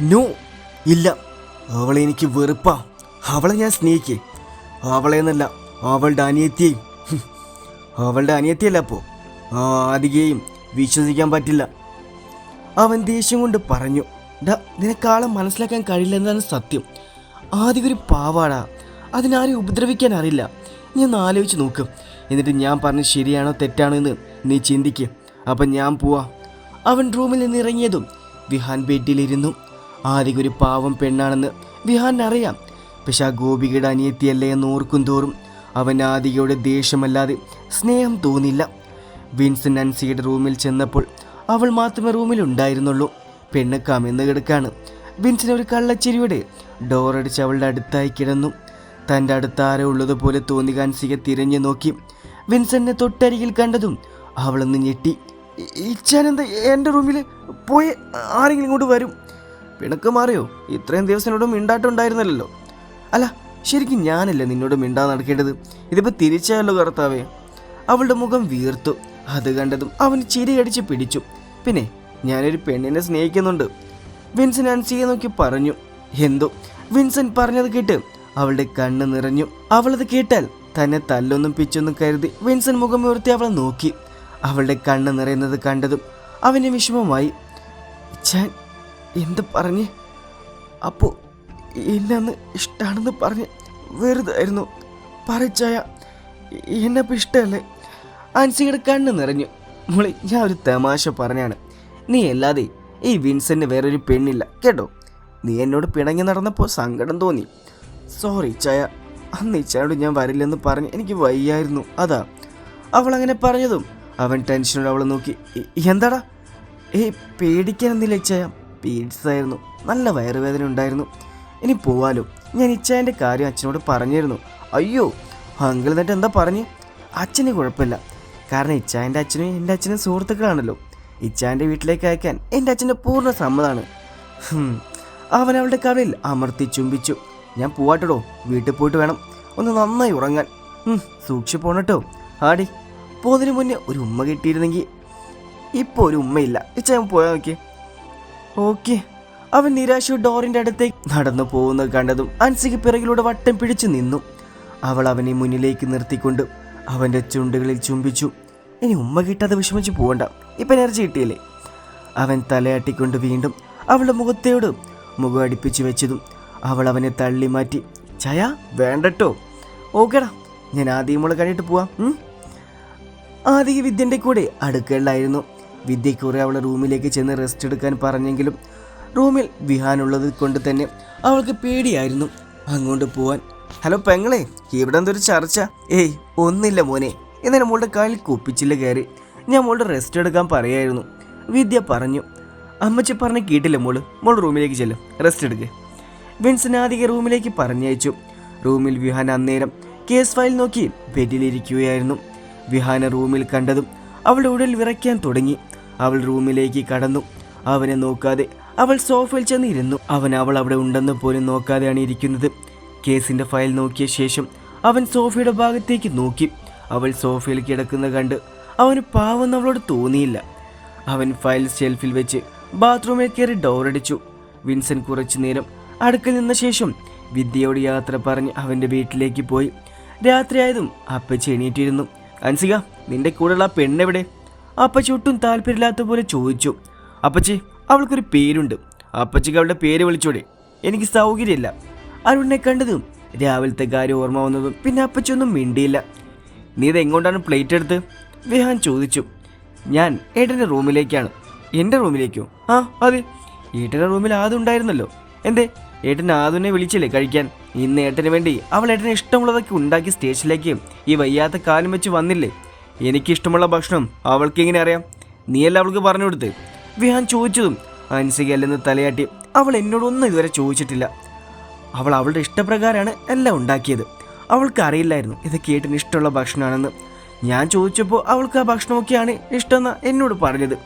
No ഇല്ല. അവളെ എനിക്ക് വെറുപ്പാ. അവളെ ഞാൻ സ്നേഹിക്കേ. അവളെ എന്നല്ല അവളുടെ അനിയത്തിയെയും. അവളുടെ അനിയത്തിയല്ല അപ്പോ. ആദികയെയും വിശ്വസിക്കാൻ പറ്റില്ല. അവൻ ദേഷ്യം കൊണ്ട് പറഞ്ഞു ഡാ നിനക്കാളെ മനസ്സിലാക്കാൻ കഴിയില്ല എന്നതാണ് സത്യം. ആദ്യം ഒരു പാവാടാ. അതിനാരും ഉപദ്രവിക്കാൻ അറിയില്ല. നീ ഒന്ന് ആലോചിച്ച് നോക്ക്. എന്നിട്ട് ഞാൻ പറഞ്ഞത് ശരിയാണോ തെറ്റാണോ എന്ന് നീ ചിന്തിക്ക്. അപ്പം ഞാൻ പോവാ. അവൻ റൂമിൽ നിന്ന് ഇറങ്ങിയതും വിഹാൻ ബെഡിലിരുന്നു. ആദ്യം പാവം പെണ്ണാണെന്ന് വിഹാൻ അറിയാം. പക്ഷെ ആ ഗോപികയുടെ അനിയത്തിയല്ലേ എന്ന് ഓർക്കും തോറും അവൻ ആദികയുടെ ദേഷ്യമല്ലാതെ സ്നേഹം തോന്നില്ല. വിൻസൻ അൻസിയുടെ റൂമിൽ ചെന്നപ്പോൾ അവൾ മാത്രമേ റൂമിൽ ഉണ്ടായിരുന്നുള്ളൂ പെണ്ണ് കമിന്ന് കിടക്കാണ്. വിൻസൻ ഒരു കള്ളച്ചിരിയുടെ ഡോറടിച്ച് അവളുടെ അടുത്തായി കിടന്നു. തന്റെ അടുത്ത് ആരോ ഉള്ളതുപോലെ തോന്നി കാൻസിക തിരഞ്ഞു നോക്കി. വിൻസെന്നെ തൊട്ടരികിൽ കണ്ടതും അവളൊന്ന് ഞെട്ടി. ഇച്ചാനെന്താ എന്റെ റൂമിൽ പോയി ആരെങ്കിലും ഇങ്ങോട്ട് വരും? പിണക്ക് മാറിയോ? ഇത്രയും ദിവസം എന്നോട് മിണ്ടാട്ടുണ്ടായിരുന്നല്ലോ അല്ല ശരിക്കും ഞാനല്ലേ നിന്നോട് മിണ്ടാ നടക്കേണ്ടത്? ഇതിപ്പോൾ തിരിച്ചായല്ലോ കർത്താവേ? അവളുടെ മുഖം വീർത്തു. അത് കണ്ടതും അവൻ ചിരിയടിച്ച് പിടിച്ചു. പിന്നെ ഞാനൊരു പെണ്ണിനെ സ്നേഹിക്കുന്നുണ്ട്. വിൻസൻ അൻസിയെ നോക്കി പറഞ്ഞു. എന്തോ? വിൻസൻ പറഞ്ഞത് കേട്ട് അവളുടെ കണ്ണ് നിറഞ്ഞു. അവളത് കേട്ടാൽ തന്നെ തല്ലൊന്നും പിച്ചൊന്നും കരുതി വിൻസൻ മുഖം ഉയർത്തി അവളെ നോക്കി. അവളുടെ കണ്ണ് നിറയുന്നത് കണ്ടതും അവന് വിഷമമായി. എന്ത് പറഞ്ഞ്? അപ്പോൾ എന്നെ ഇഷ്ടമാണെന്ന് പറഞ്ഞ് വെറുതെ ആയിരുന്നു. പറച്ചായ എന്നെ ഇപ്പം ഇഷ്ടമല്ലേ ആൻസിയുടെ കണ്ണ് നിറഞ്ഞു. മോളി ഞാൻ ഒരു തമാശ പറഞ്ഞാണ്. നീ അല്ലാതെ ഈ വിൻസെന്റ് വേറൊരു പെണ്ണില്ല കേട്ടോ? നീ എന്നോട് പിണങ്ങി നടന്നപ്പോൾ സങ്കടം തോന്നി. സോറി ചായ. അന്ന് ഇച്ചായോട് ഞാൻ വരില്ലെന്ന് പറഞ്ഞ് എനിക്ക് വയ്യായിരുന്നു. അതാ. അവൾ അങ്ങനെ പറഞ്ഞതും അവൻ ടെൻഷനോട് അവളെ നോക്കി. എന്താടാ? ഏയ് പേടിക്കാനൊന്നുമില്ല ഇച്ചായ പീഡ്സ് ആയിരുന്നു. നല്ല വയറുവേദന ഉണ്ടായിരുന്നു. ഇനി പോവാലോ. ഞാൻ ഇച്ചായന്റെ കാര്യം അച്ഛനോട് പറഞ്ഞിരുന്നു. അയ്യോ അങ്കിൾ എന്നിട്ട് എന്താ പറഞ്ഞ്? അച്ഛന് കുഴപ്പമില്ല. കാരണം ഇച്ചായന്റെ അച്ഛനും എന്റെ അച്ഛനും സുഹൃത്തുക്കളാണല്ലോ. ഇച്ചായന്റെ വീട്ടിലേക്ക് അയക്കാൻ എന്റെ അച്ഛന്റെ പൂർണ സമ്മതമാണ്. അവൻ അവളുടെ കവിളിൽ അമർത്തി ചുംബിച്ചു. ഞാൻ പോവാട്ടോ വീട്ടിൽ പോയിട്ട് വേണം. ഒന്ന് നന്നായി ഉറങ്ങാൻ. സൂക്ഷിച്ച് പോണട്ടോ. ആടി പോകുന്നതിന് മുന്നേ ഒരു ഉമ്മ കിട്ടിയിരുന്നെങ്കിൽ ഇപ്പോൾ ഒരു ഉമ്മയില്ല. ഇച്ചായൻ പോയാൽ നോക്കിയേ. ഓക്കെ. അവൻ നിരാശ ഡോറിന്റെ അടുത്തേക്ക് നടന്നു പോകുന്നത് കണ്ടതും അൻസിക്ക് പിറകിലൂടെ വട്ടം പിടിച്ചു നിന്നു. അവൾ അവനെ മുന്നിലേക്ക് നിർത്തിക്കൊണ്ട് അവന്റെ ചുണ്ടുകളിൽ ചുംബിച്ചു. ഇനി ഉമ്മ കിട്ടാതെ വിഷമിച്ചു പോകണ്ട ഇപ്പൊ എനർജി കിട്ടിയില്ലേ? അവൻ തലയാട്ടിക്കൊണ്ട് വീണ്ടും അവളുടെ മുഖത്തോട് മുഖം അടുപ്പിച്ചു വെച്ചതും അവൾ അവനെ തള്ളി മാറ്റി ചായ വേണ്ടട്ടോ. ഓക്കേടാ ഞാൻ ആദ്യം മോളെ കഴിഞ്ഞിട്ട് പോവാം. ആദ്യ വിദ്യന്റെ കൂടെ അടുക്കളയിലായിരുന്നു. വിദ്യക്കുറെ അവളെ റൂമിലേക്ക് ചെന്ന് റെസ്റ്റ് എടുക്കാൻ പറഞ്ഞെങ്കിലും റൂമിൽ വിഹാനുള്ളത് കൊണ്ട് തന്നെ അവൾക്ക് പേടിയായിരുന്നു. അങ്ങോട്ട് പോവാൻ. ഹലോ പെങ്ങളെ ഇവിടെ എന്തൊരു ചർച്ച? ഏയ് ഒന്നില്ല മോനെ. എന്നാലും മോളുടെ കാലിൽ കുപ്പിച്ചില്ല കയറി ഞാൻ മോളുടെ റെസ്റ്റ് എടുക്കാൻ പറയായിരുന്നു. വിദ്യ പറഞ്ഞു. അമ്മച്ചി പറഞ്ഞ് കേട്ടില്ല മോൾ? മോൾ റൂമിലേക്ക് ചെല്ലും റെസ്റ്റ് എടുക്ക്. വിൻസനാദിക റൂമിലേക്ക് പറഞ്ഞയച്ചു. റൂമിൽ വിഹാൻ അന്നേരം കേസ് ഫയൽ നോക്കി ബെഡിലിരിക്കുകയായിരുന്നു. വിഹാന റൂമിൽ കണ്ടതും അവളുടെ ഉടൽ വിറയ്ക്കാൻ തുടങ്ങി. അവൾ റൂമിലേക്ക് കടന്നു. അവനെ നോക്കാതെ അവൾ സോഫയിൽ ചെന്നിരുന്നു. അവൻ അവൾ അവിടെ ഉണ്ടെന്ന് പോലും നോക്കാതെയാണ് ഇരിക്കുന്നത്. കേസിന്റെ ഫയൽ നോക്കിയ ശേഷം അവൻ സോഫയുടെ ഭാഗത്തേക്ക് നോക്കി. അവൾ സോഫയിൽ കിടക്കുന്ന കണ്ട് അവന് പാവം അവളോട് തോന്നിയില്ല. അവൻ ഫയൽ ഷെൽഫിൽ വെച്ച് ബാത്റൂമിൽ കയറി ഡോറടിച്ചു വിൻസൻ കുറച്ചു നേരം അടുക്കൽ നിന്ന ശേഷം വിദ്യയോട് യാത്ര പറഞ്ഞ് അവന്റെ വീട്ടിലേക്ക് പോയി. രാത്രിയായതും അപ്പച്ചി എണീറ്റിരുന്നു. അൻസിക നിന്റെ കൂടെയുള്ള പെണ്ണെവിടെ? അപ്പച്ചി ഒട്ടും താല്പര്യമില്ലാത്ത പോലെ ചോദിച്ചു. അപ്പച്ചി അവൾക്കൊരു പേരുണ്ട്. അപ്പച്ചിക്ക് അവളുടെ പേര് വിളിച്ചോടെ. എനിക്ക് സൗകര്യമില്ല. അരുണിനെ കണ്ടതും രാവിലത്തെ കാര്യം ഓർമ്മ വന്നതും പിന്നെ അപ്പച്ചി ഒന്നും മിണ്ടിയില്ല. നീ ഇത് എങ്ങോട്ടാണ് പ്ലേറ്റ് എടുത്ത്? വിഹാൻ ചോദിച്ചു. ഞാൻ ഏട്ടന്റെ റൂമിലേക്കാണ്. എന്റെ റൂമിലേക്കോ? ആ അതെ. ഏട്ടന്റെ റൂമിൽ ആദ്യം ഉണ്ടായിരുന്നല്ലോ. എന്തേ? ഏട്ടൻ ആദുനെ വിളിച്ചില്ലേ കഴിക്കാൻ? ഇന്ന് ഏട്ടന് വേണ്ടി അവൾ ഏട്ടന് ഇഷ്ടമുള്ളതൊക്കെ ഉണ്ടാക്കി സ്റ്റേഷനിലേക്ക് ഈ വയ്യാത്ത കാലം വെച്ച് വന്നില്ലേ? എനിക്ക് ഇഷ്ടമുള്ള ഭക്ഷണം അവൾക്ക് എങ്ങനെ അറിയാം? നീയല്ല അവൾക്ക് പറഞ്ഞു കൊടുത്ത് വിഹാൻ ചോദിച്ചതും അൻസികല്ലെന്ന് തലയാട്ടി അവൾ എന്നോടൊന്നും ഇതുവരെ ചോദിച്ചിട്ടില്ല. അവൾ അവളുടെ ഇഷ്ടപ്രകാരമാണ് എല്ലാം ഉണ്ടാക്കിയത്. അവൾക്ക് അറിയില്ലായിരുന്നു ഇത് കേട്ടിന് ഇഷ്ടമുള്ള ഭക്ഷണമാണെന്ന്. ഞാൻ ചോദിച്ചപ്പോൾ അവൾക്ക് ആ ഭക്ഷണമൊക്കെയാണ് ഇഷ്ടമെന്ന് എന്നോട് പറഞ്ഞത്.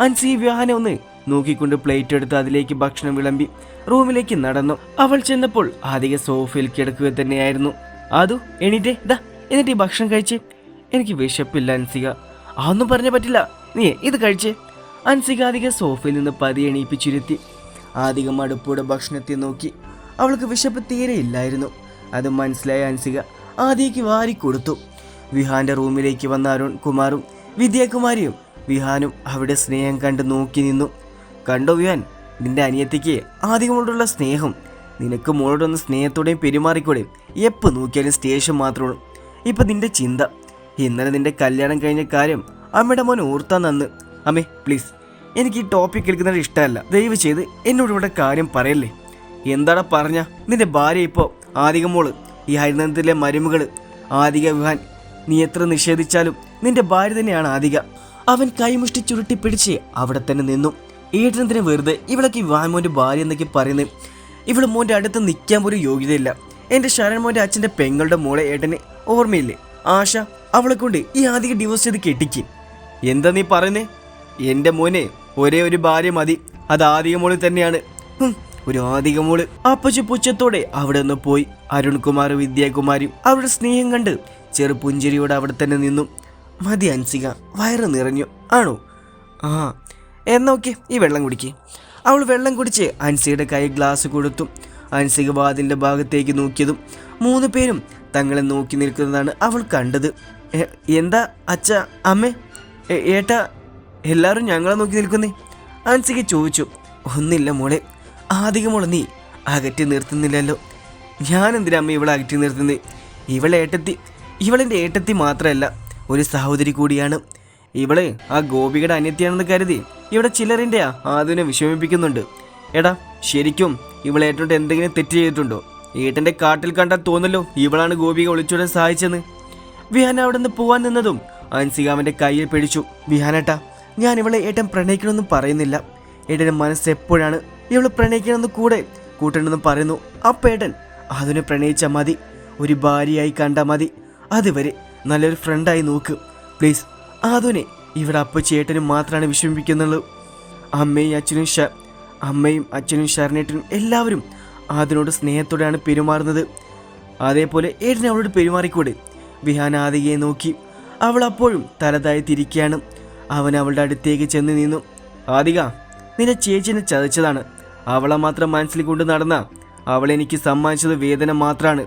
അൻസി വിഹാനെ ഒന്ന് നോക്കിക്കൊണ്ട് പ്ലേറ്റ് എടുത്ത് അതിലേക്ക് ഭക്ഷണം വിളമ്പി റൂമിലേക്ക് നടന്നു. അവൾ ചെന്നപ്പോൾ അധിക സോഫയിൽ കിടക്കുക തന്നെയായിരുന്നു. അതു എണീറ്റേ ദാ എന്നിട്ട് ഈ ഭക്ഷണം കഴിച്ചേ എനിക്ക് വിശപ്പില്ല അൻസിക. അതൊന്നും പറഞ്ഞ പറ്റില്ല. നീ ഇത് കഴിച്ച്. അൻസിക അധിക സോഫയിൽ നിന്ന് പതി എണീപ്പിച്ചിരുത്തി. അധികം അടുപ്പോടെ ഭക്ഷണത്തെ നോക്കി. അവൾക്ക് വിശപ്പ് തീരെ ഇല്ലായിരുന്നു. അത് മനസ്സിലായ അൻസിക ആദിക്ക് വാരിക്കൊടുത്തു. വിഹാന്റെ റൂമിലേക്ക് വന്ന അരുൺ കുമാറും വിദ്യാകുമാരിയും വിഹാനും അവിടെ സ്നേഹം കണ്ട് നോക്കി നിന്നു. കണ്ടോ വിഹാൻ നിന്റെ അനിയത്തിക്ക് ആദ്യമോടുള്ള സ്നേഹം. നിനക്ക് മോളോടൊന്ന് സ്നേഹത്തോടെയും പെരുമാറിക്കൂടെയും എപ്പോൾ നോക്കിയാലും സ്റ്റേഷൻ മാത്രമുള്ളൂ ഇപ്പം നിന്റെ ചിന്ത. ഇന്നലെ നിന്റെ കല്യാണം കഴിഞ്ഞ കാര്യം അമ്മയുടെ മോൻ ഓർത്താ നന്ന്. അമ്മേ പ്ലീസ് എനിക്ക് ഈ ടോപ്പിക് എടുക്കുന്നത് ഇഷ്ടമല്ല. ദയവ് ചെയ്ത് എന്നോട് ഇവിടെ കാര്യം പറയല്ലേ? എന്താടാ പറഞ്ഞ? നിന്റെ ഭാര്യ ഇപ്പോൾ ആദിക മോൾ ഈ ഹരിനന്ദത്തിലെ മരുമകൾ ആദിക വിഹാൻ നീ എത്ര നിഷേധിച്ചാലും നിന്റെ ഭാര്യ തന്നെയാണ് ആദിക. അവൻ കൈമുഷ്ടി ചുരുട്ടി പിടിച്ച് അവിടെ തന്നെ നിന്നു. ഏട്ടനത്തിന് വെറുതെ ഇവളൊക്കെ വിവാഹമോന്റെ ഭാര്യ എന്നൊക്കെ പറയുന്നത്? ഇവൾ മോന്റെ അടുത്ത് നിൽക്കാൻ പോലും യോഗ്യതയില്ല. എന്റെ ശരൺ മോന്റെ അച്ഛന്റെ പെങ്ങളുടെ മോളെ ഏട്ടന് ഓർമ്മയില്ലേ? ആശ അവളെ കൊണ്ട് ഈ ആദിക ഡിവോഴ്സ് ചെയ്ത് കെട്ടിക്കും. എന്താ നീ പറയുന്നേ? എന്റെ മോനെ ഒരേ ഒരു ഭാര്യ മതി. അത് ആദിക മോളിൽ തന്നെയാണ്. ഒരു ആദിക മോൾ. അപ്പച്ചു പുച്ഛത്തോടെ അവിടെ നിന്ന് പോയി. അരുൺകുമാർ വിദ്യാകുമാരിയും അവരുടെ സ്നേഹം കണ്ട് ചെറുപുഞ്ചിരിയോടെ അവിടെ തന്നെ നിന്നു. മതി അൻസിക വയറ് നിറഞ്ഞു. ആണോ? ആ എന്നോക്കെ ഈ വെള്ളം കുടിക്ക്. അവൾ വെള്ളം കുടിച്ച് അൻസിയുടെ കൈ ഗ്ലാസ് കൊടുത്തു. അൻസിക വാതിന്റെ ഭാഗത്തേക്ക് നോക്കിയതും മൂന്ന് പേരും തങ്ങളെ നോക്കി നിൽക്കുന്നതാണ് അവൾ കണ്ടത്. എന്താ അച്ഛ അമ്മേ? ഏട്ടാ എല്ലാവരും ഞങ്ങളെ നോക്കി നിൽക്കുന്നേ? അൻസിക്ക് ചോദിച്ചു ഒന്നില്ല മോളെ ആധികമോളെ നീ അകറ്റി നിർത്തുന്നില്ലല്ലോ. ഞാൻ എന്തിനാ അമ്മ ഇവളെ അകറ്റി നിർത്തുന്നത് ഇവളെ ഏട്ടത്തി ഇവളെന്റെ ഏട്ടത്തി മാത്രമല്ല ഒരു സഹോദരി കൂടിയാണ്. ഇവൾ ആ ഗോപികയുടെ അനിയത്തിയാണെന്ന് കരുതി ഇവിടെ ചിലറിന്റെ ആദ്യം വിഷമിപ്പിക്കുന്നുണ്ട്. എടാ ശരിക്കും ഇവളേറ്റോട്ട് എന്തെങ്കിലും തെറ്റ് ചെയ്തിട്ടുണ്ടോ? ഏട്ടന്റെ കാട്ടിൽ കണ്ടാൽ തോന്നല്ലോ ഇവളാണ് ഗോപിക ഒളിച്ചോടാൻ സഹായിച്ചെന്ന്. വിഹാൻ അവിടെ നിന്ന് പോവാൻ നിന്നതും അൻസിക അവന്റെ കയ്യിൽ പിടിച്ചു. വിഹാനേട്ടാ ഞാൻ ഇവളെ ഏട്ടൻ പ്രണയിക്കണമെന്നും പറയുന്നില്ല. ഏട്ടന്റെ മനസ്സ് എപ്പോഴാണ് ഇവൾ പ്രണയിക്കണമെന്ന് കൂടെ? കൂട്ടണമെന്ന് പറയുന്നു അപ്പ ഏട്ടൻ അതിനെ പ്രണയിച്ചാൽ മതി. ഒരു ഭാര്യയായി കണ്ടാൽ മതി. അതുവരെ നല്ലൊരു ഫ്രണ്ടായി നോക്ക്. പ്ലീസ് ആദുനെ ഇവിടെ അപ്പച്ചി ഏട്ടനും മാത്രമാണ് വിഷമിപ്പിക്കുന്നുള്ളൂ അമ്മയും അച്ഛനും ഷ അമ്മയും അച്ഛനും ഷർണേട്ടനും എല്ലാവരും അതിനോട് സ്നേഹത്തോടെയാണ് പെരുമാറുന്നത്. അതേപോലെ ഏട്ടൻ അവളോട് പെരുമാറിക്കൂടെ? വിഹാൻ ആദികയെ നോക്കി അവൾ അപ്പോഴും തലതായി തിരിക്കുകയാണ് അവൻ അവളുടെ അടുത്തേക്ക് ചെന്ന് നിന്നു. ആദിക നിന്റെ ചേച്ചിനെ ചതച്ചതാണ്. അവളെ മാത്രം മനസ്സിൽ കൊണ്ട് നടന്ന അവളെനിക്ക് സമ്മാനിച്ചത് വേദന മാത്രമാണ്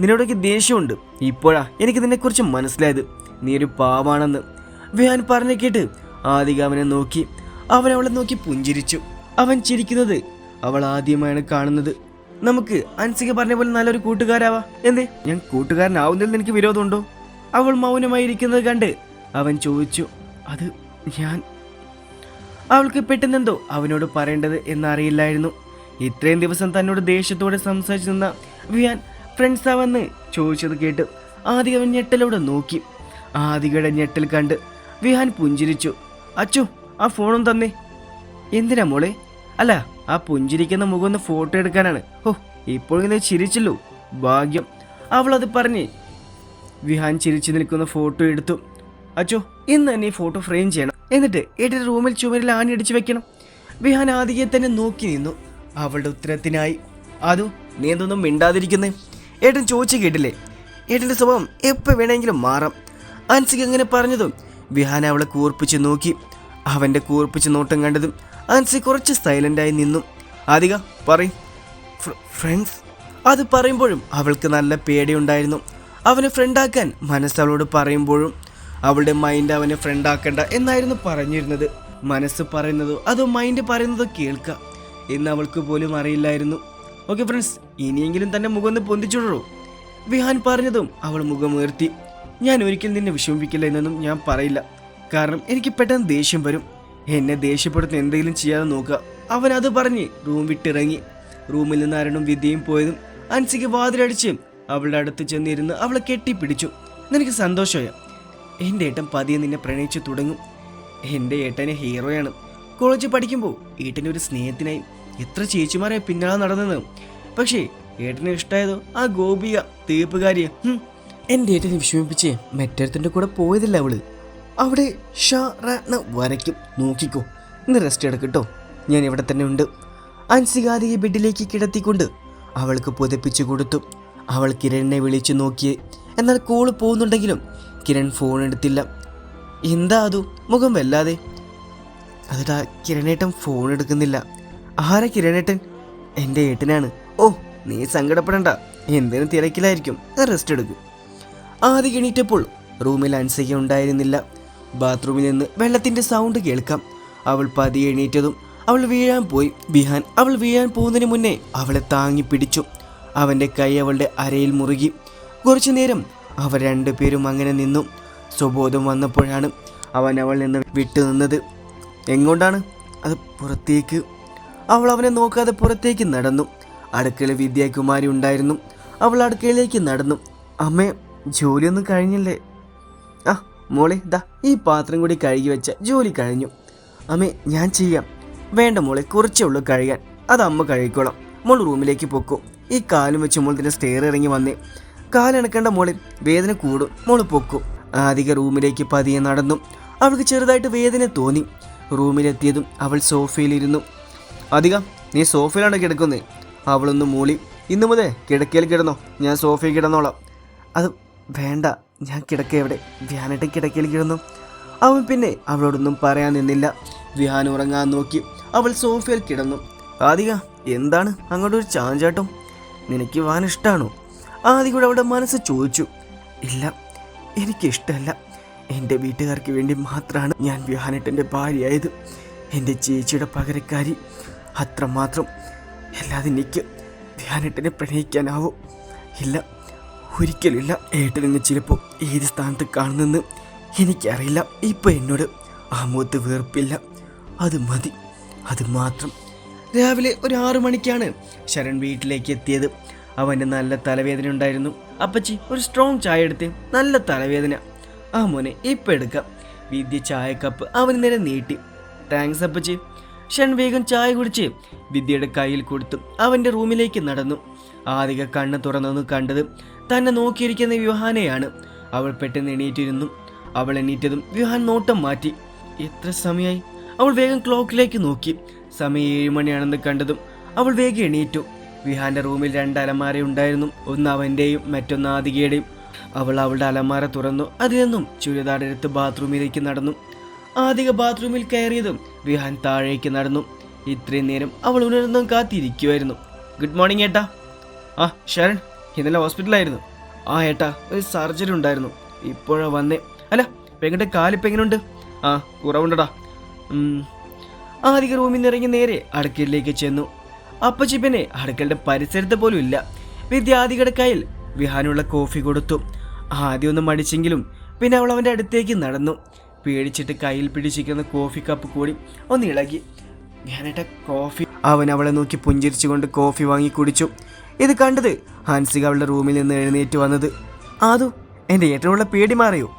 നിന്നോടൊക്കെ ദേഷ്യമുണ്ട്. ഇപ്പോഴാ എനിക്ക് നിന്നെക്കുറിച്ച് മനസ്സിലായത്. നീ ഒരു പാവാണെന്ന്. വിഹാൻ പറഞ്ഞു കേട്ട് ആദിക അവനെ നോക്കി. അവൻ അവളെ നോക്കി പുഞ്ചിരിച്ചു. അവൻ ചിരിക്കുന്നത് അവൾ ആദ്യമായാണ് കാണുന്നത്. നമുക്ക് അൻസിക പറഞ്ഞ പോലെ നല്ലൊരു കൂട്ടുകാരാവാ. എന്തേ? ഞാൻ കൂട്ടുകാരനാവുന്നതിൽ എനിക്ക് വിരോധമുണ്ടോ? അവൾ മൗനമായി ഇരിക്കുന്നത് കണ്ട് അവൻ ചോദിച്ചു അത് ഞാൻ. അവൾക്ക് പെട്ടെന്നെന്തോ അവനോട് പറയേണ്ടത് എന്നറിയില്ലായിരുന്നു. ഇത്രയും ദിവസം തന്നോട് ദേഷ്യത്തോടെ സംസാരിച്ചു നിന്ന വിയാൻ ഫ്രണ്ട്സാവെന്ന് ചോദിച്ചത് കേട്ട് ആദിക അവൻ ഞെട്ടലോടെ നോക്കി. ആദികയുടെ ഞെട്ടൽ കണ്ട് വിഹാൻ പുഞ്ചിരിച്ചു അച്ചു ആ ഫോണും തന്നേ. എന്തിനാ മോളെ? അല്ല ആ പുഞ്ചിരിക്കുന്ന മുഖം ഒന്ന് ഫോട്ടോ എടുക്കാനാണ്. ഓ ഇപ്പോഴിങ്ങനെ ചിരിച്ചല്ലോ. ഭാഗ്യം. അവൾ അത് പറഞ്ഞ് വിഹാൻ ചിരിച്ചു നിൽക്കുന്ന ഫോട്ടോ എടുത്തു. അച്ചോ ഇന്ന് തന്നെ ഈ ഫോട്ടോ ഫ്രെയിം ചെയ്യണം. എന്നിട്ട് ഏട്ടൻ റൂമിൽ ചുമരിൽ ആണി അടിച്ചു വെക്കണം. വിഹാൻ ആദികയെ തന്നെ നോക്കി നിന്നു. അവളുടെ ഉത്തരത്തിനായി. അതു നീ എന്തൊന്നും മിണ്ടാതിരിക്കുന്നേ? ഏട്ടൻ ചോദിച്ചു കേട്ടില്ലേ? ഏട്ടന്റെ സ്വഭാവം എപ്പോൾ വേണമെങ്കിലും മാറാം. അൻസിക്ക് അങ്ങനെ പറഞ്ഞതും വിഹാൻ അവളെ കൂർപ്പിച്ച് നോക്കി. അവന്റെ കൂർപ്പിച്ച് നോട്ടം കണ്ടതും അൻസി കുറച്ച് സൈലന്റായി നിന്നു. ആദിക പറയും. ഫ്രണ്ട്സ് അത് പറയുമ്പോഴും അവൾക്ക് നല്ല പേടിയുണ്ടായിരുന്നു. അവനെ ഫ്രണ്ടാക്കാൻ മനസ്സ് അവളോട് പറയുമ്പോഴും അവളുടെ മൈൻഡ് അവനെ ഫ്രണ്ടാക്കണ്ട എന്നായിരുന്നു പറഞ്ഞിരുന്നത്. മനസ്സ് പറയുന്നതോ അതോ മൈൻഡ് പറയുന്നതോ കേൾക്കുക എന്ന് അവൾക്ക് പോലും അറിയില്ലായിരുന്നു. ഓക്കെ ഫ്രണ്ട്സ് ഇനിയെങ്കിലും തന്നെ മുഖം ഒന്ന് പൊന്തിച്ചുടോ വിഹാൻ പറഞ്ഞതും അവൾ മുഖമുയർത്തി. ഞാൻ ഒരിക്കലും നിന്നെ വിഷമിപ്പിക്കില്ല എന്നൊന്നും ഞാൻ പറയില്ല. കാരണം എനിക്ക് പെട്ടെന്ന് ദേഷ്യം വരും. എന്നെ ദേഷ്യപ്പെടുത്തുന്ന എന്തെങ്കിലും ചെയ്യാതെ നോക്കുക. അവൻ അത് പറഞ്ഞ് റൂം വിട്ടിറങ്ങി. റൂമിൽ നിന്ന് അരണും വിദ്യയും പോയതും അൻസിക്ക് വാതിലടിച്ച് അവളുടെ അടുത്ത് ചെന്നിരുന്ന് അവളെ കെട്ടിപ്പിടിച്ചു. നിനക്ക് സന്തോഷമായ? എന്റെ ഏട്ടൻ പതിയെ നിന്നെ പ്രണയിച്ചു തുടങ്ങും. എന്റെ ഏട്ടനെ ഹീറോയാണ്. കോളേജിൽ പഠിക്കുമ്പോൾ ഏട്ടന്റെ ഒരു സ്നേഹത്തിനായി എത്ര ചേച്ചിമാരെ പിന്നാലെ നടന്നത്. പക്ഷേ ഏട്ടന് ഇഷ്ടമായതോ ആ ഗോപിക തീർപ്പുകാരിയെ. എന്റെ ഏട്ടനെ വിഷമിപ്പിച്ച് മറ്റേത്തിന്റെ കൂടെ പോയതില്ല അവൾ? അവിടെ ഷാ വരയ്ക്കും. നോക്കിക്കോ. ഇന്ന് റെസ്റ്റ് എടുക്കട്ടോ. ഞാൻ ഇവിടെ തന്നെ ഉണ്ട്. അൻസികാദിയെ ബെഡിലേക്ക് കിടത്തിക്കൊണ്ട് അവൾക്ക് പുതപ്പിച്ചു കൊടുത്തു. അവൾ കിരണിനെ വിളിച്ചു നോക്കി എന്നാൽ കോൾ പോകുന്നുണ്ടെങ്കിലും കിരൺ ഫോൺ എടുത്തില്ല. എന്താ അതു? മുഖം വല്ലാതെ. അതിടാ കിരണേട്ടൻ ഫോൺ എടുക്കുന്നില്ല. ആരാ കിരണേട്ടൻ? എന്റെ ഏട്ടനാണ്. ഓ നീ സങ്കടപ്പെടണ്ട. എന്തിനും തിരക്കിലായിരിക്കും. റെസ്റ്റ് എടുക്കും. ആദ്യം എണീറ്റപ്പോൾ റൂമിൽ അൻസിക ഉണ്ടായിരുന്നില്ല. ബാത്റൂമിൽ നിന്ന് വെള്ളത്തിന്റെ സൗണ്ട് കേൾക്കാം. അവൾ പതിയെ എണീറ്റതും അവൾ വീഴാൻ പോയി. ബിഹാൻ അവൾ വീഴാൻ പോകുന്നതിന് മുന്നേ അവളെ താങ്ങി പിടിച്ചു. അവന്റെ കൈ അവളുടെ അരയിൽ മുറുകി. കുറച്ചു നേരം അവർ രണ്ടുപേരും അങ്ങനെ നിന്നു. സ്വബോധം വന്നപ്പോഴാണ് അവൻ അവൾ നിന്ന് വിട്ടു നിന്നത്. എങ്ങോട്ടാണ്? അത് പുറത്തേക്ക്. അവൾ അവനെ നോക്കാതെ പുറത്തേക്ക് നടന്നു. അടുക്കള വിദ്യാകുമാരി ഉണ്ടായിരുന്നു. അവൾ അടുക്കളയിലേക്ക് നടന്നു. അമ്മേ ജോലിയൊന്നും കഴിഞ്ഞില്ലേ? മോളെ ദാ ഈ പാത്രം കൂടി കഴുകി വെച്ച ജോലി കഴിഞ്ഞു. അമ്മേ ഞാൻ ചെയ്യാം. വേണ്ട മോളെ കുറച്ചേ ഉള്ളൂ കഴുകാൻ. അത് അമ്മ കഴുകിക്കോളാം. മോൾ റൂമിലേക്ക് പൊക്കോ. ഈ കാലും വെച്ച് മോൾ തന്നെ സ്റ്റെയർ ഇറങ്ങി വന്നേ. കാലണക്കേണ്ട മോളെ വേദന കൂടും. മോൾ പൊക്കും. ആദിക റൂമിലേക്ക് പതിയെ നടന്നു. അവൾക്ക് ചെറുതായിട്ട് വേദന തോന്നി. റൂമിലെത്തിയതും അവൾ സോഫയിലിരുന്നു. അധിക നീ സോഫയിലാണ് കിടക്കുന്നത് അവളൊന്ന് മൂളി. ഇന്നു മുതൽ കിടക്കയിൽ കിടന്നോ. ഞാൻ സോഫയിൽ കിടന്നോളാം. അത് വേണ്ട. ഞാൻ കിടക്ക എവിടെ വ്യാനായിട്ട് കിടക്കയിൽ കിടന്നു അവൻ പിന്നെ അവളോടൊന്നും പറയാൻ നിന്നില്ല. വ്യാൻ ഉറങ്ങാൻ നോക്കി അവൾ സോഫയിൽ കിടന്നു. ആദിക എന്താണ് അങ്ങോട്ടൊരു ചാഞ്ചാട്ടം? നിനക്ക് വാൻ ഇഷ്ടമാണോ ആദികൂടെ അവളുടെ മനസ്സ് ചോദിച്ചു. ഇല്ല എനിക്കിഷ്ടമല്ല എന്റെ വീട്ടുകാർക്ക് വേണ്ടി മാത്രമാണ് ഞാൻ വ്യാനട്ടന്റെ ഭാര്യയായത്. എന്റെ ചേച്ചിയുടെ പകരക്കാരി. അത്രമാത്രം. അല്ലാതെ എനിക്ക് ധ്യാനേട്ടനെ പ്രണയിക്കാനാവോ. ഇല്ല ഒരിക്കലില്ല ഏട്ടനെന്ന് ചിലപ്പോൾ ഏത് സ്ഥാനത്ത് കാണുന്നെന്ന് എനിക്കറിയില്ല. ഇപ്പം എന്നോട് ആ മുഖത്ത് വേർപ്പില്ല. അത് മതി. അത് മാത്രം. രാവിലെ ഒരു ആറു മണിക്കാണ് ശരൺ വീട്ടിലേക്ക് എത്തിയത്. അവന് നല്ല തലവേദന ഉണ്ടായിരുന്നു. അപ്പച്ചി ഒരു സ്ട്രോങ് ചായ എടുത്ത് നല്ല തലവേദന. ആ മോനെ ഇപ്പം എടുക്കാം. വിദ്യ ചായ കപ്പ് അവന് നേരെ നീട്ടി. താങ്ക്സ് അപ്പച്ചി. ഷൺ വേഗം ചായ കുടിച്ച് വിദ്യയുടെ കയ്യിൽ കൊടുത്തു. അവന്റെ റൂമിലേക്ക് നടന്നു. ആദിക കണ്ണ് തുറന്നു കണ്ടത് തന്നെ നോക്കിയിരിക്കുന്ന വ്യൂഹാനെയാണ് അവൾ പെട്ടെന്ന് എണീറ്റിരുന്നു. അവൾ എണീറ്റതും വ്യൂഹാൻ നോട്ടം മാറ്റി. എത്ര സമയമായി അവൾ വേഗം ക്ലോക്കിലേക്ക് നോക്കി. സമയം ഏഴ് മണിയാണെന്ന് കണ്ടതും അവൾ വേഗം എണീറ്റു. വിഹാന്റെ റൂമിൽ രണ്ട് അലമാര ഉണ്ടായിരുന്നു. ഒന്ന് അവന്റെയും മറ്റൊന്ന് ആദികയുടെയും. അവൾ അവളുടെ അലമാര തുറന്നു. അതിൽ നിന്നും ചുരിദാറെടുത്ത് ബാത്റൂമിലേക്ക് നടന്നു. ആദിക ബാത്റൂമിൽ കയറിയതും വിഹാൻ താഴേക്ക് നടന്നു. ഇത്രയും നേരം അവൾ ഉണർന്നും കാത്തിരിക്കുമായിരുന്നു ഗുഡ് മോർണിംഗ് ഏട്ടാ. ആ ശരൺ. ഇന്നലെ ഹോസ്പിറ്റലായിരുന്നു ആ ഏട്ടാ ഒരു സർജറി ഉണ്ടായിരുന്നു. ഇപ്പോഴാ വന്നേ. അല്ല പെങ്ങളുടെ കാലിപ്പം എങ്ങനെയുണ്ട് ആ കുറവുണ്ടടാ. ആദിക റൂമിൽ നിന്ന് ഇറങ്ങി നേരെ അടുക്കലിലേക്ക് ചെന്നു. അപ്പച്ചി പിന്നെ അടുക്കളുടെ പരിസരത്ത് പോലും ഇല്ല. വിദ്യ ആദികയുടെ കയ്യിൽ വിഹാനുള്ള കോഫി കൊടുത്തു. ആദ്യം ഒന്ന് മടിച്ചെങ്കിലും പിന്നെ അവൾ അവന്റെ അടുത്തേക്ക് നടന്നു. പേടിച്ചിട്ട് കയ്യിൽ പിടിച്ചിരിക്കുന്ന കോഫി കപ്പ് കൂടി ഒന്ന് ഇളകി. ഞാനേട്ട കോഫി. അവൻ അവളെ നോക്കി പുഞ്ചിരിച്ചുകൊണ്ട് കോഫി വാങ്ങി കുടിച്ചു. ഇത് കണ്ടത് ഹൻസിക അവളുടെ റൂമിൽ നിന്ന് എഴുന്നേറ്റ് വന്നത്. ആദു എന്റെ ഏട്ടനുള്ള പേടി മാറിയോ?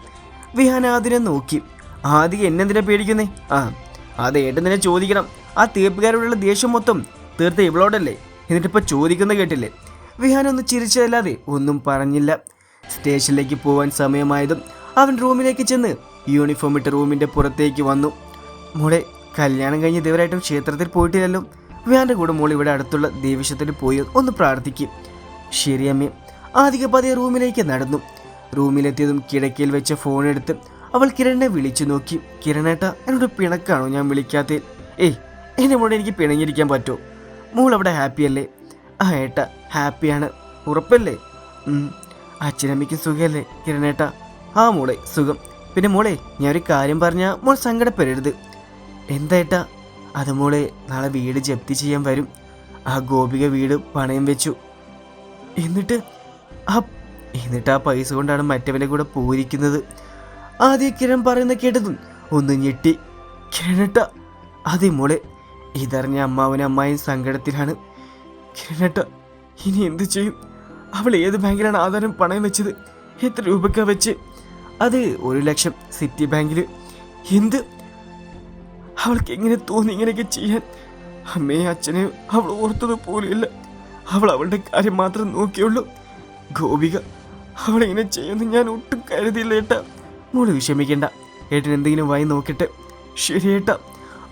വിഹാൻ ആദിനെ നോക്കി. ആദി എന്നെന്തിനാ പേടിക്കുന്നേ? ആ അത് ഏട്ടൻ ചോദിക്കണം. ആ തീർപ്പുകാരോടുള്ള ദേഷ്യം മൊത്തം തീർത്ത ഇവളോടല്ലേ? എന്നിട്ടിപ്പോൾ ചോദിക്കുന്ന കേട്ടില്ലേ? വിഹാൻ ഒന്ന് ചിരിച്ചതല്ലാതെ ഒന്നും പറഞ്ഞില്ല. സ്റ്റേഷനിലേക്ക് പോവാൻ സമയമായതും അവൻ റൂമിലേക്ക് ചെന്ന് യൂണിഫോം ഇട്ട് റൂമിന്റെ പുറത്തേക്ക് വന്നു. മോളെ കല്യാണം കഴിഞ്ഞ് ഇതുവരായിട്ടും ക്ഷേത്രത്തിൽ പോയിട്ടില്ലല്ലോ. വിഹാന്റെ കൂടെ മോൾ ഇവിടെ അടുത്തുള്ള ദേവീക്ഷത്തിൽ പോയി ഒന്ന് പ്രാർത്ഥിക്കും. ശരി അമ്മേ ആദിക പതിയെ റൂമിലേക്ക് നടന്നു. റൂമിലെത്തിയതും കിടക്കയിൽ വെച്ച ഫോൺ എടുത്ത് അവൾ കിരണിനെ വിളിച്ചു നോക്കി. കിരണേട്ട എന്നോട് പിണക്കാണോ ഞാൻ വിളിക്കാത്തേ? ഏയ് എന്നെ മോളെ എനിക്ക് പിണങ്ങിയിരിക്കാൻ പറ്റുമോ? മോൾ അവിടെ ഹാപ്പിയല്ലേ ആ ഏട്ട ഹാപ്പിയാണ് ഉറപ്പല്ലേ. അച്ഛനമ്മയ്ക്കും സുഖമല്ലേ കിരണേട്ട? ആ മോളെ സുഖം. പിന്നെ മോളെ ഞാൻ ഒരു കാര്യം പറഞ്ഞാൽ മോൾ സങ്കടപ്പെടരുത്. എന്തേട്ട അത് മോളെ നാളെ വീട് ജപ്തി ചെയ്യാൻ വരും. ആ ഗോപിക വീട് പണയം വെച്ചു. എന്നിട്ട് ആ എന്നിട്ട് ആ പൈസ കൊണ്ടാണ് മറ്റവനെ കൂടെ പോയിരിക്കുന്നത്. ആദ്യ കിരൺ പറയുന്ന കേട്ടതും ഒന്ന് ഞെട്ടി. കിരണട്ട അതേ മോളെ ഇതറിഞ്ഞ അമ്മാവനും അമ്മായും സങ്കടത്തിലാണ്. കിരണട്ട ഇനി എന്ത് ചെയ്യും? അവൾ ഏത് ബാങ്കിലാണ് ആധാരം പണയം വെച്ചത്? എത്ര രൂപക്ക വെച്ച്? അത് ഒരു ലക്ഷം സിറ്റി ബാങ്കിൽ എന്ത്? അവൾക്ക് എങ്ങനെ തോന്നി ഇങ്ങനെയൊക്കെ ചെയ്യാൻ? അമ്മയും അച്ഛനെയും അവൾ ഓർത്തത് പോലുമില്ല അവൾ അവളുടെ കാര്യം മാത്രം നോക്കിയുള്ളൂ. ഗോപിക അവളിങ്ങനെ ചെയ്യുമെന്ന് ഞാൻ ഒട്ടും കരുതിയില്ല ഏട്ടാ. മോൾ വിഷമിക്കണ്ട. ഏട്ടൻ എന്തെങ്കിലും വായി നോക്കട്ടെ. ശരി ഏട്ടാ.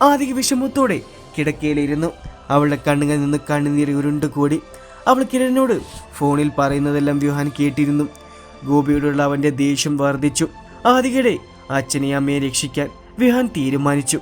ആദിക വിഷമത്തോടെ കിടക്കയിലിരുന്നു. അവളുടെ കണ്ണുകളിൽ നിന്ന് കണ്ണുനീര് ഉരുണ്ട് കൂടി. അവൾ കിരണിനോട് ഫോണിൽ പറയുന്നതെല്ലാം വ്യൂഹാൻ കേട്ടിരുന്നു. ഗോപിയോടുള്ള അവന്റെ ദേഷ്യം വർദ്ധിച്ചു. ആദികയുടെ അച്ഛനെ അമ്മയെ രക്ഷിക്കാൻ വിഹാൻ തീരുമാനിച്ചു.